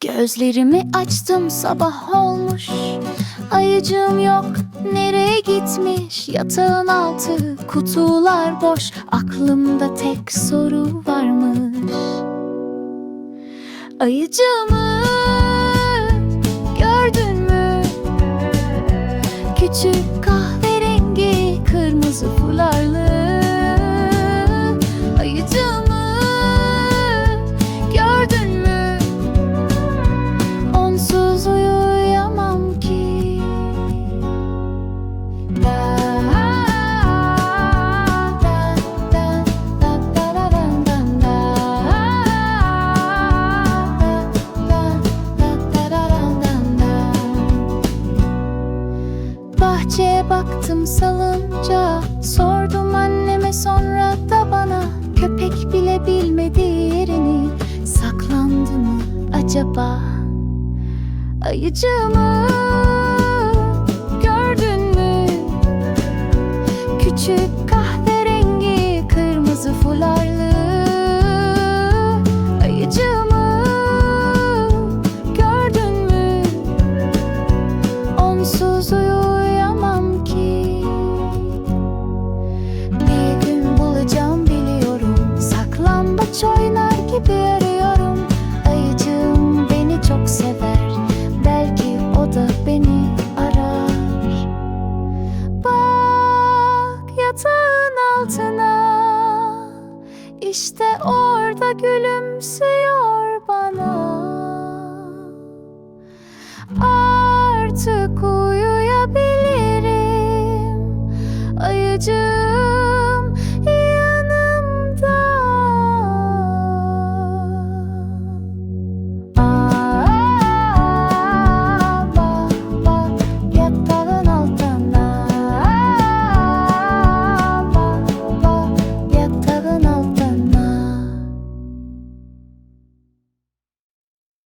Gözlerimi açtım sabah olmuş. Ayıcığım yok nereye gitmiş? Yatağın altı kutular boş. Aklımda tek soru varmış. Ayıcığımı Baktım salınca. Sordum anneme sonra da bana. Köpek bile bilmedi yerini. Saklandı mı acaba? Ayıcığımı gördün mü? Küçük kahverengi kırmızı fularlı İşte orada gülümsüyor bana.